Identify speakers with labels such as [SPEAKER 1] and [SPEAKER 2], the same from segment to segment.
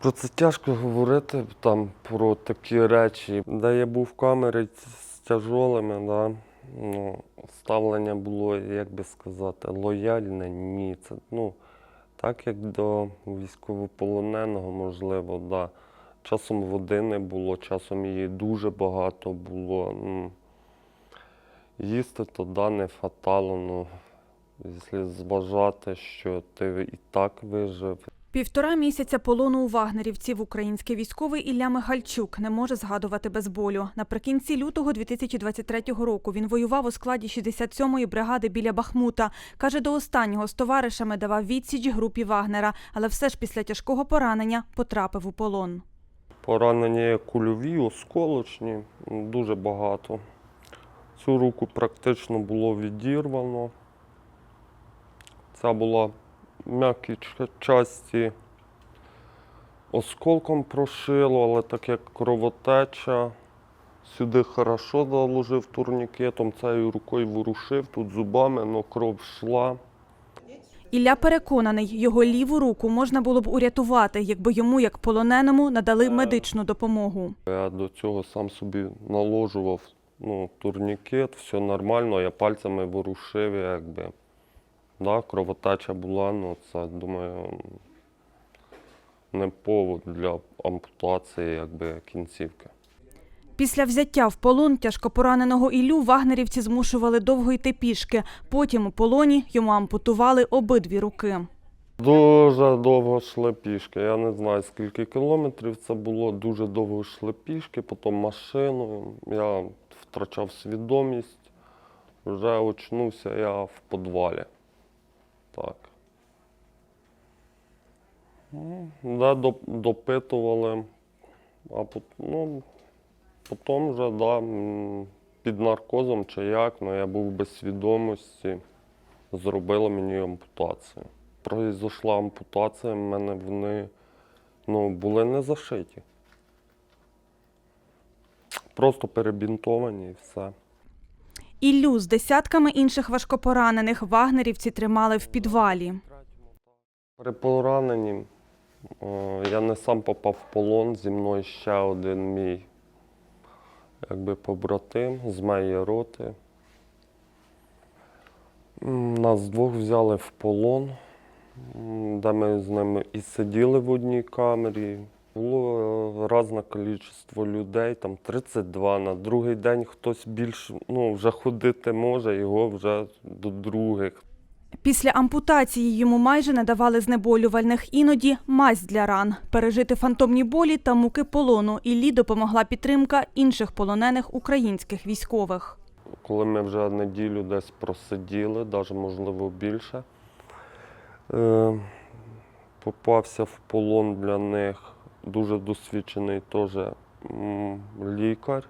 [SPEAKER 1] Про це тяжко говорити там про такі речі. Де я був в камері з тяжолими, да, ну, ставлення було, як би сказати, лояльне. Ні. Це, ну, так як до військовополоненого, можливо, да. Часом води не було, часом її дуже багато було. Ну, їсти то да, не фатало. Ну, якщо зважати, що ти і так вижив,
[SPEAKER 2] Півтора місяця полону у вагнерівців український військовий Ілля Михальчук не може згадувати без болю. Наприкінці лютого 2023 року він воював у складі 67-ї бригади біля Бахмута. Каже, до останнього з товаришами давав відсіч групі Вагнера, але все ж після тяжкого поранення потрапив у полон.
[SPEAKER 1] Поранення кульові, осколочні, дуже багато. Цю руку практично було відірвано. Ця була ч- часті осколком прошило, але так як кровотеча, сюди хорошо заложив турнікетом, цією рукою ворушив, тут зубами, але кров йшла.
[SPEAKER 2] Ілля переконаний, його ліву руку можна було б урятувати, якби йому, як полоненому, надали медичну допомогу.
[SPEAKER 1] Я до цього сам собі наложував ну, турнікет, все нормально, я пальцями ворушив, якби. Да, кровотеча була, ну це, думаю, не повод для ампутації якби, кінцівки.
[SPEAKER 2] Після взяття в полон тяжкопораненого Іллю вагнерівці змушували довго йти пішки. Потім у полоні йому ампутували обидві руки.
[SPEAKER 1] Дуже довго йшли пішки. Я не знаю, скільки кілометрів це було. Дуже довго йшли пішки, потім машиною. Я втрачав свідомість. Вже очнувся я в підвалі. Так. Ну, Да, доп- допитували. А ну, потім вже да, під наркозом чи як, ну, я був без свідомості. Зробили мені ампутацію. Произошла ампутація, в мене вони ну, були не зашиті. Просто перебінтовані і все.
[SPEAKER 2] Іллю з десятками інших важкопоранених вагнерівці тримали в підвалі.
[SPEAKER 1] При пораненні я не сам попав в полон, зі мною ще один мій якби, побратим з моєї роти. Нас двох взяли в полон, де ми з ними і сиділи в одній камері. Було е, різне кількість людей, там 32. На другий день хтось більш ну, вже ходити може, його вже до других.
[SPEAKER 2] Після ампутації йому майже не давали знеболювальних, іноді мазь для ран. Пережити фантомні болі та муки полону Іллі допомогла підтримка інших полонених українських військових.
[SPEAKER 1] Коли ми вже неділю десь просиділи, навіть можливо більше, е, попався в полон для них дуже досвідчений теж лікар,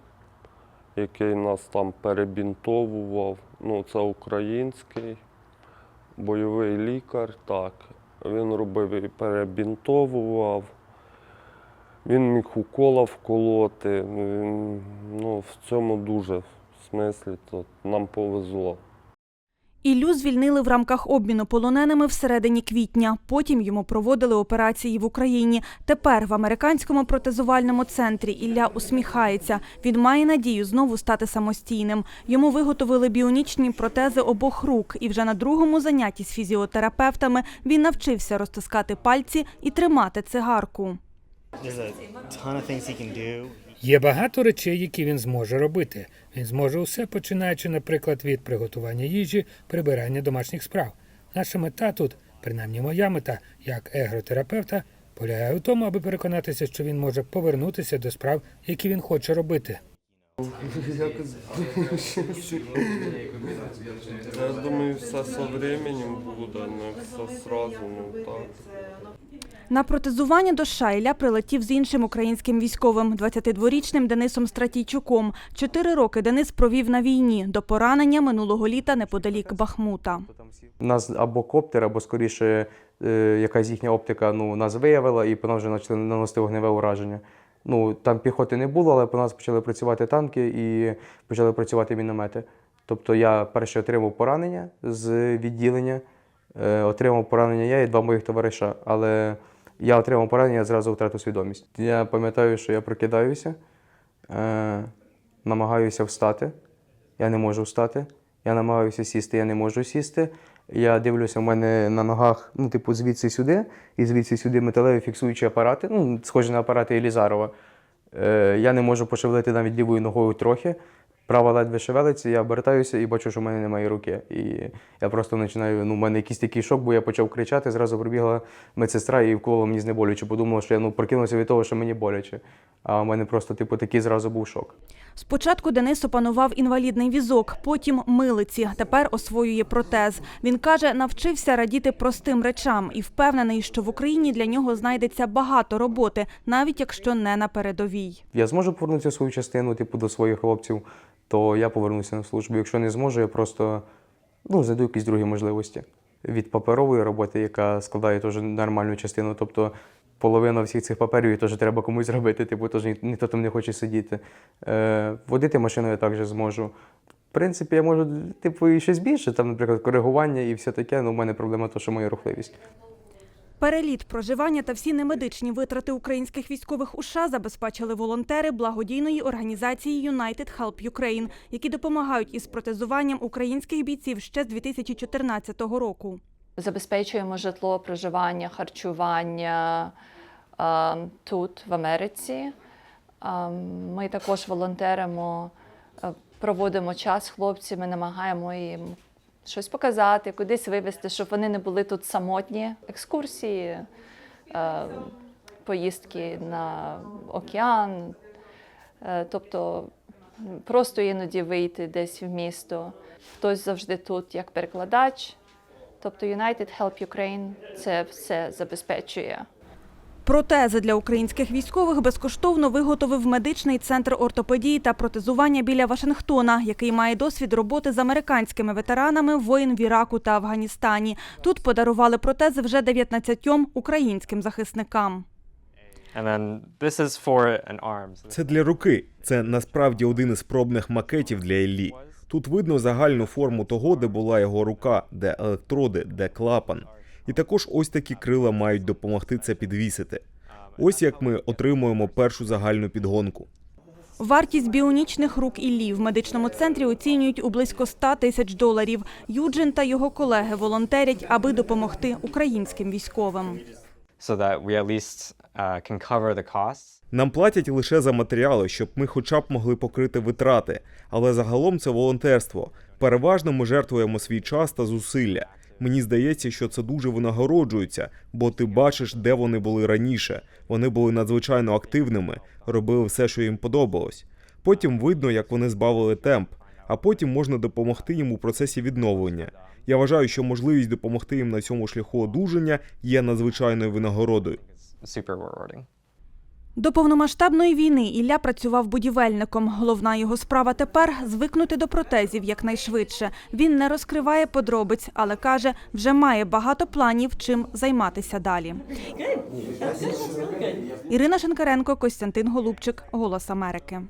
[SPEAKER 1] який нас там перебінтовував. Ну, це український бойовий лікар, так. Він робив і перебінтовував. Він міг укола вколоти. Ну, в цьому дуже в смислі, то нам повезло.
[SPEAKER 2] Іллю звільнили в рамках обміну полоненими всередині квітня. Потім йому проводили операції в Україні. Тепер в американському протезувальному центрі Ілля усміхається. Він має надію знову стати самостійним. Йому виготовили біонічні протези обох рук, і вже на другому занятті з фізіотерапевтами він навчився розтискати пальці і тримати цигарку.
[SPEAKER 3] Є багато речей, які він зможе робити. Він зможе усе, починаючи, наприклад, від приготування їжі, прибирання домашніх справ. Наша мета тут, принаймні моя мета, як егротерапевта, полягає у тому, аби переконатися, що він може повернутися до справ, які він хоче робити.
[SPEAKER 1] Я думаю, все з часом буде, не все одразу, ну так.
[SPEAKER 2] На протезування до США Ілля прилетів з іншим українським військовим, 22-річним Денисом Стратійчуком. Чотири роки Денис провів на війні до поранення минулого літа неподалік Бахмута.
[SPEAKER 4] Нас або коптер, або скоріше е, якась їхня оптика ну, нас виявила, і по нас вже почали наносити вогневе ураження. Ну, там піхоти не було, але по нас почали працювати танки і почали працювати міномети. Тобто я перше отримав поранення з відділення, е, отримав поранення я і два моїх товариша. Але Я отримав поранення, я зразу втратив свідомість. Я пам'ятаю, що я прокидаюся, е, намагаюся встати. Я не можу встати. Я намагаюся сісти, я не можу сісти. Я дивлюся, у мене на ногах, ну, типу, звідси сюди, і звідси сюди металеві фіксуючі апарати, ну, схожі на апарати Елізарова. Е, я не можу пошевелити навіть лівою ногою трохи. Права ледве шевелиться, я обертаюся і бачу, що в мене немає руки. І я просто починаю, ну, в мене якийсь такий шок, бо я почав кричати, зразу прибігла медсестра і вколола мені знеболюючи. Подумала, що я ну, прокинувся від того, що мені боляче. А в мене просто, типу, такий зразу був шок.
[SPEAKER 2] Спочатку Денис опанував інвалідний візок, потім милиці. Тепер освоює протез. Він каже, навчився радіти простим речам і впевнений, що в Україні для нього знайдеться багато роботи, навіть якщо не на передовій.
[SPEAKER 4] Я зможу повернутися в свою частину, типу, до своїх хлопців, то я повернуся на службу. Якщо не зможу, я просто ну, знайду якісь другі можливості. Від паперової роботи, яка складає теж нормальну частину. Тобто половина всіх цих паперів теж треба комусь зробити, типу, теж ніхто там не хоче сидіти. Е, водити машину я також зможу. В принципі, я можу, типу, і щось більше, там, наприклад, коригування і все таке, але в мене проблема то, що моя рухливість.
[SPEAKER 2] Переліт, проживання та всі немедичні витрати українських військових у США забезпечили волонтери благодійної організації United Help Ukraine, які допомагають із протезуванням українських бійців ще з 2014 року.
[SPEAKER 5] Забезпечуємо житло, проживання, харчування е, тут, в Америці. Е, Ми також волонтеримо, е, проводимо час хлопцями, намагаємо їм щось показати, кудись вивезти, щоб вони не були тут самотні. Екскурсії, е, поїздки на океан, е, тобто просто іноді вийти десь в місто. Хтось завжди тут як перекладач. Тобто United Help Ukraine це все забезпечує.
[SPEAKER 2] Протези для українських військових безкоштовно виготовив медичний центр ортопедії та протезування біля Вашингтона, який має досвід роботи з американськими ветеранами воїн в Іраку та Афганістані. Тут подарували протези вже 19 українським захисникам.
[SPEAKER 6] Це для руки. Це насправді один із пробних макетів для Іллі. Тут видно загальну форму того, де була його рука, де електроди, де клапан. І також ось такі крила мають допомогти це підвісити. Ось як ми отримуємо першу загальну підгонку.
[SPEAKER 2] Вартість біонічних рук Іллі в медичному центрі оцінюють у близько 100 тисяч доларів. Юджин та його колеги волонтерять, аби допомогти українським військовим.
[SPEAKER 7] uh.
[SPEAKER 6] Нам платять лише за матеріали, щоб ми хоча б могли покрити витрати. Але загалом це волонтерство. Переважно ми жертвуємо свій час та зусилля. Мені здається, що це дуже винагороджується, бо ти бачиш, де вони були раніше. Вони були надзвичайно активними, робили все, що їм подобалось. Потім видно, як вони збавили темп, а потім можна допомогти їм у процесі відновлення. Я вважаю, що можливість допомогти їм на цьому шляху одужання є надзвичайною винагородою.
[SPEAKER 2] До повномасштабної війни Ілля працював будівельником. Головна його справа тепер звикнути до протезів якнайшвидше. Він не розкриває подробиць, але каже, вже має багато планів, чим займатися далі. Ірина Шенкаренко, Костянтин Голубчик, Голос Америки.